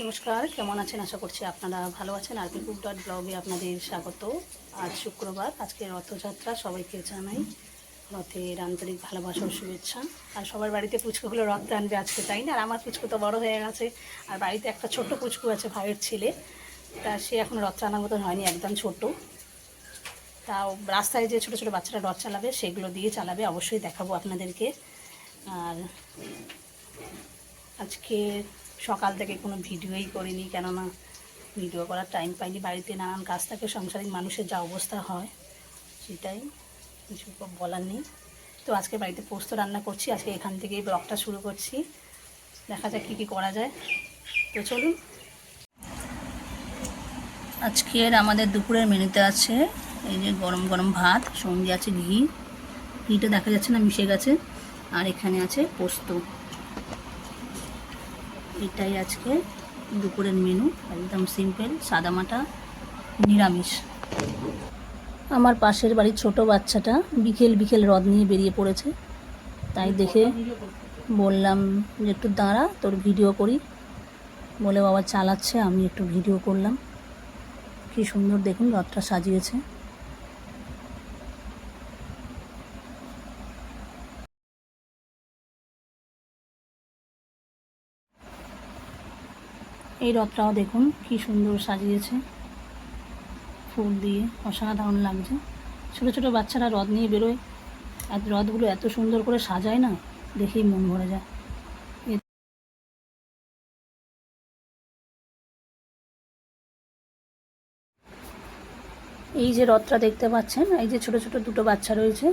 নমস্কার, কেমন আছেন? আশা করছি আপনারা ভালো আছেন। আর কুক ডট ব্লগে আপনাদের স্বাগত। আজ শুক্রবার, আজকে রথযাত্রা, সবাইকে জানাই রথের আন্তরিক ভালোবাসার শুভেচ্ছা। আর সবার বাড়িতে পুচকু হলে রথ টানবে আজকে, তাই না? আর আমার পুচকু তো বড় হয়ে গেছে। আর বাড়িতে একটা ছোট্ট পুচকু আছে, ভাইয়ের ছেলে। তা সে এখন রথ টানার মতন হয়নি, একদম ছোট। তাও রাস্তায় যে ছোটো ছোটো বাচ্চারা রথ চালাবে, সেগুলো দিয়ে চালাবে। অবশ্যই দেখাবো আপনাদেরকে। আর আজকে সকাল থেকে কোনো ভিডিওই করিনি, কেননা ভিডিও করার টাইম পাইনি। বাড়িতে নানান কাজ থাকে, সংসারিক মানুষের যা অবস্থা হয়, সেটাই কিছু বলার নেই। তো আজকে বাড়িতে পোস্ত রান্না করছি, আজকে এখান থেকেই ব্লগটা শুরু করছি। দেখা যাক কী কী করা যায়। তো চলুন। আজকের আমাদের দুপুরের মেনুতে আছে এই যে গরম গরম ভাত, সঙ্গে আছে ঘি। ঘিটা দেখা যাচ্ছে না, মিশে গেছে। আর এখানে আছে পোস্ত। এটাই আজকে দুপুরের মেনু একদম সিম্পল সাদামাটা নিরামিষ। আমার পাশের বাড়ির ছোট বাচ্চাটা বিকেল বিকেল হ্রদ নিয়ে বেরিয়ে পড়েছে। তাই দেখে বললাম যে, একটু দাঁড়া, তোর ভিডিও করি। বলে, বাবা চালাচ্ছে, আমি একটু ভিডিও করলাম। কি সুন্দর দেখুন, রথটা সাজিয়েছে। এই রথটাও দেখুন, কি সুন্দর সাজিয়েছে। ফুল দিয়ে অসাধারণ লাগছে। ছোটো ছোটো বাচ্চারা রথ নিয়ে বেরোয়। আর রথগুলো এত সুন্দর করে সাজায় না, দেখেই মন ভরে যায়। এই যে রথটা দেখতে পাচ্ছেন, এই যে ছোট ছোট দুটো বাচ্চা রয়েছে,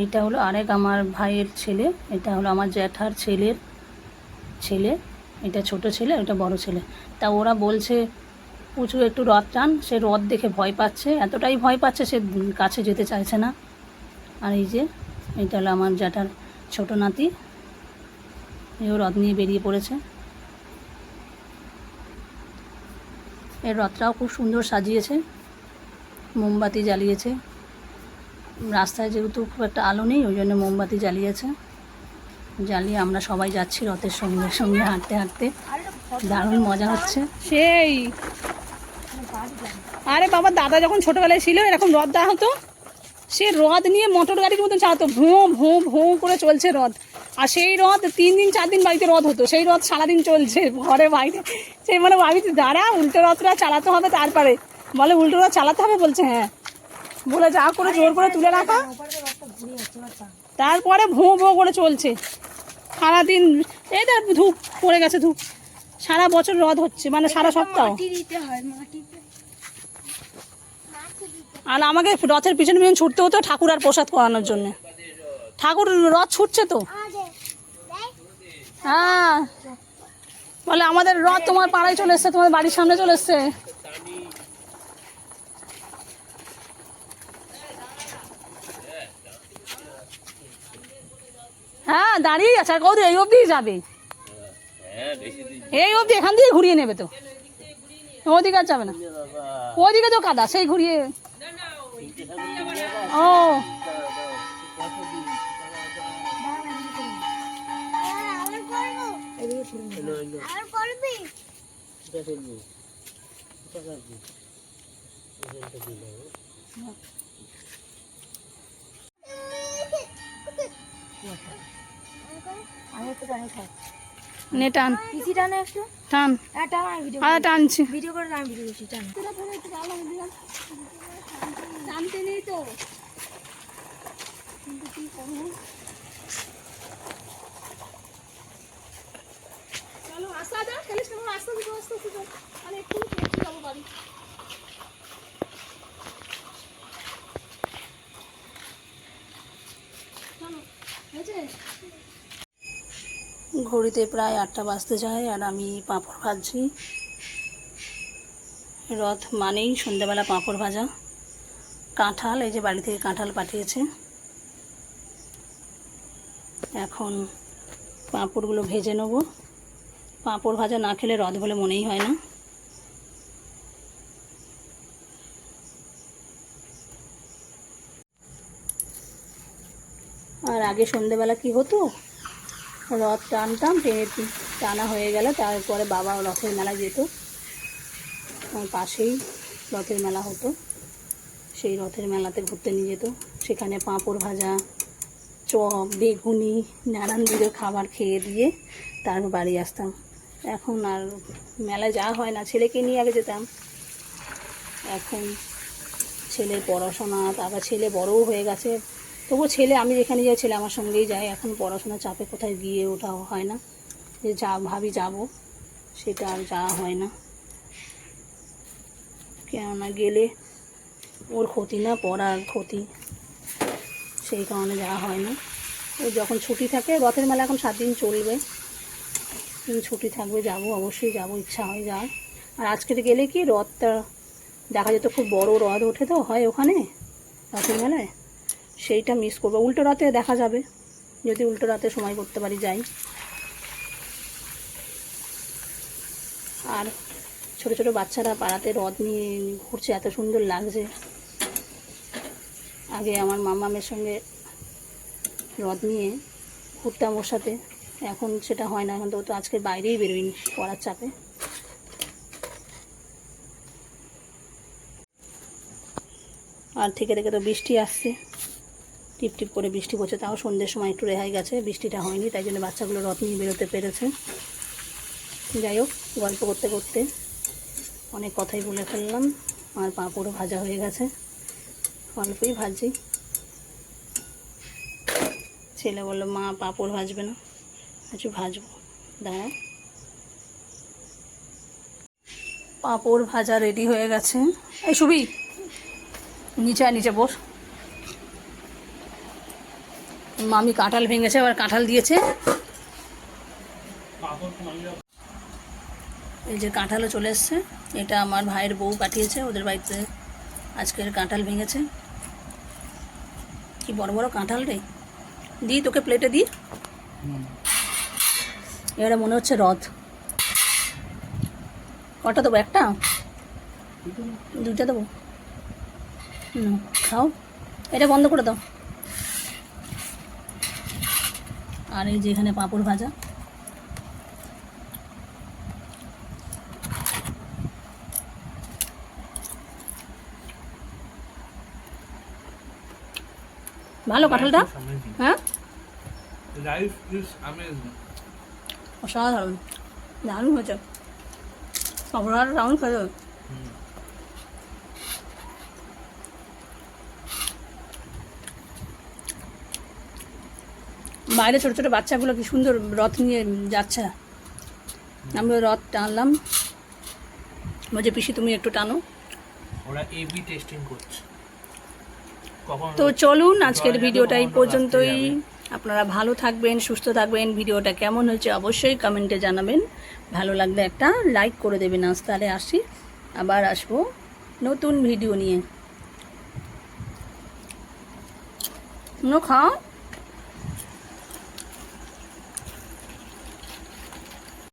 এইটা হলো আরেক আমার ভাইয়ের ছেলে, এটা হলো আমার জ্যাঠার ছেলের ছেলে। এটা ছোট ছেলে ওটা বড় ছেলে। তা ওরা বলছে, উঁচু একটু রথ টান। সে রথ দেখে ভয় পাচ্ছে। এতটাই ভয় পাচ্ছে সে কাছে যেতে চাইছে না। আর এই যে, এটা হলো আমার জ্যাঠার ছোট নাতি। এও রথ নিয়ে বেরিয়ে পড়েছে। এর রথটাও খুব সুন্দর সাজিয়েছে। মোমবাতি জ্বালিয়েছে। রাস্তায় যেহেতু খুব একটা আলো নেই, ওই জন্য মোমবাতি জ্বালিয়েছে। জ্বালিয়ে আমরা সবাই যাচ্ছি রথের সঙ্গে সঙ্গে হাঁটতে হাঁটতে। দারুণ মজা হচ্ছে। সেই। আরে বাবা, দাদা যখন ছোটবেলায় ছিল, এরকম রথ দেওয়া হতো, সে রথ নিয়ে মোটর গাড়ির মতন চালাতো ভোঁ ভোঁ ভোঁ করে চলছে রথ। আর সেই রথ তিন দিন, চার দিন বাড়িতে রথ হতো, সেই রথ সারাদিন চলছে, ঘরে বাইরে। সেই মানে বাড়িতে দাঁড়া, উল্টো রথটা চালাতে হবে তারপরে। বলে, উল্টো রথ চালাতে হবে? বলছে হ্যাঁ। বলে, যা করে জোর করে তুলে রাখা। তারপরে ভোঁ ভোঁ করে চলছে। সারাদিন এই দেখ ধূপ পড়ে গেছে ধূপ। সারা বছর রথ হচ্ছে মানে সারা সপ্তাহ। আর আমাকে রথের পিছনে পিছনে ছুটতে হতো ঠাকুর আর প্রসাদ করানোর জন্য। ঠাকুর রথ ছুটছে তো? হ্যাঁ। বলে আমাদের রথ তোমার পাড়ায় চলে এসছে তোমার বাড়ির সামনে চলে এসছে। হ্যাঁ দাঁড়িয়ে আছে, আর কৌদি এই অবধি যাবে। এই অবধি এখান দিয়ে ঘুরিয়ে নেবে তো। ওদিকে আর যাবে না। ওদিকে তো কাদা, সেই ঘুরিয়ে। ও। নে টান। পিসি টানে একটু? টান। হ্যাঁ টান আমি ভিডিও আরে টানছি। ভিডিও করে আমি ভিডিও করছি টান। টানতে নেই তো। চলো আসা যা আস্তে আস্তে মানে একটু যাব বাড়ি। চলো হয়েছে? ঘড়িতে প্রায় আটটা বাজতে যায় আর আমি পাঁপড় ভাজছি। রথ মানেই সন্ধ্যেবেলা পাঁপড় ভাজা। কাঁঠাল, এই যে বাড়ি থেকে কাঁঠাল পাঠিয়েছে। এখন পাঁপড়গুলো ভেজে নেব। পাঁপড় ভাজা না খেলে রথ বলে মনেই হয় না। আর আগে সন্ধেবেলা কি হতো? রথ টানতাম, টেনে টানা হয়ে গেলে, তারপরে বাবা রথের মেলা যেত। আমার পাশেই রথের মেলা হতো। সেই রথের মেলাতে ঘুরতে নিয়ে যেত। সেখানে পাঁপড় ভাজা, চপ, বেগুনি, নানান দিকের খাবার খেয়ে দিয়ে তারপর বাড়ি আসতাম। এখন আর মেলায় যাওয়া হয় না, ছেলেকে নিয়ে আগে যেতাম। এখন ছেলের পড়াশোনা, তারপর ছেলে বড়ও হয়ে গেছে। তবুও ছেলে, আমি যেখানে যাই ছেলে আমার সঙ্গেই যায়। এখন পড়াশোনার চাপে কোথায় গিয়ে ওঠাও হয় না। যে যা ভাবি যাব, সেটা আর যাওয়া হয় না। কেননা গেলে ওর ক্ষতি না, পড়ার ক্ষতি। সেই কারণে যাওয়া হয় না। ও যখন ছুটি থাকে, রথের মেলা এখন সাত দিন চলবে। ছুটি থাকবে, যাব, অবশ্যই যাব, ইচ্ছা হয় যাওয়ার। আর আজকের গেলে কি, রথটা দেখা যেত খুব বড় রথ ওঠে তো, হয় ওখানে? রথের মেলায়? সেইটা মিস করব। উল্টো রাতে দেখা যাবে। যদি উল্টো রাতে সময় করতে পারি, যাই। আর ছোট ছোট বাচ্চারা পাড়াতে রথ নিয়ে ঘুরছে, এত সুন্দর লাগছে। আগে আমার মামামের সঙ্গে রথ নিয়ে ঘুরতাম ওর সাথে। এখন সেটা হয় না, এখন তো আজকে বাইরেই বেরোয়নি পড়ার চাপে। আর থেকে থেকে তো বৃষ্টি আসছে। টিপ টিপ করে বৃষ্টি পড়ছে, তাও সন্ধ্যের সময় একটু রেহাই গেছে, বৃষ্টিটা হয়নি, তাই জন্য বাচ্চাগুলো রথ নিয়ে বেরোতে পেরেছে। যাই হোক, গল্প করতে করতে অনেক কথাই বলে ফেললাম, আর পাঁপড়ও ভাজা হয়ে গেছে। অল্পই ভাজি। ছেলে বলল, মা, পাঁপড় ভাজবে না। কিছু ভাজবো। দাঁড়া পাঁপড় ভাজা রেডি হয়ে গেছে। এই, সুবি, নিচে নিচে বস। মামি কাঁঠাল ভেঙেছে, আবার কাঁঠাল দিয়েছে। এই যে কাঁঠালও চলে এসছে। এটা আমার ভাইয়ের বউ পাঠিয়েছে, ওদের বাড়িতে আজকের কাঁঠাল ভেঙেছে। কি বড় বড় কাঁঠাল রে? দিই তোকে প্লেটে দিই। এবারে মনে হচ্ছে রথ। কটা দেবো, একটা? দুইটা দেবো। হুম, খাও। এটা বন্ধ করে দাও। আর এই যে এখানে পাঁপড় ভাজা। ভালো কাঁঠালটা? হ্যাঁ. অসাধারণ। দারুণ হয়েছে। সবার রাউন্ড খেয়ে বাইরে ছোটো ছোটো বাচ্চাগুলো কি সুন্দর রথ নিয়ে যাচ্ছে? আমরা রথ টানলাম। বলছে পিসি তুমি একটু টানো। ওরা এ টেস্টিং করছে। তো চলুন আজকের ভিডিওটা এই পর্যন্তই। আপনারা ভালো থাকবেন সুস্থ থাকবেন। ভিডিওটা কেমন হয়েছে অবশ্যই কমেন্টে জানাবেন। ভালো লাগলে একটা লাইক করে দেবেন। আজ তাহলে আসি। আবার আসব নতুন ভিডিও নিয়ে। নো খাও।